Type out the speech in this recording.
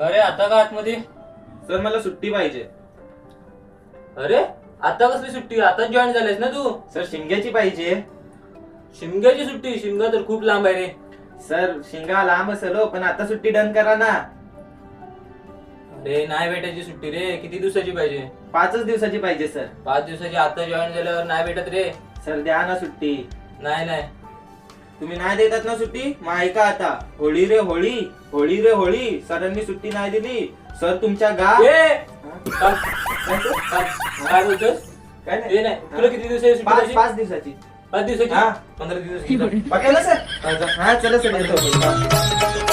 अरे आता का आतमध्ये? सर मला सुट्टी पाहिजे. अरे आता कसली सुट्टी? आता जॉईन झालेस ना तू? सर शिंग्याची पाहिजे. शिमग्याची सुट्टी? शिमगा तर खूप लांब आहे रे. सर शिंगा लांब असेल हो, पण आता सुट्टी डन करा ना. अरे नाही भेटायची सुट्टी रे. किती दिवसाची पाहिजे? पाचच दिवसाची पाहिजे सर. पाच दिवसाची आता जॉईन झाल्यावर नाही भेटत रे. सर द्या ना सुट्टी. नाही नाही. तुम्ही नाही देतात ना सुट्टी? मग ऐका आता. होळी रे होळी होळी रे होळी. सरांनी सुट्टी नाही दिली. सर तुमच्या गा ए! थांब. थांब. काय बोलतोस काय ते नाही. तुला किती दिवसाची सुट्टी पाच पाहिजे पाच दिवसाची. पाच दिवसाची? हा. पंधरा दिवसाची. पटेल ना सर? हा चला सर. येतो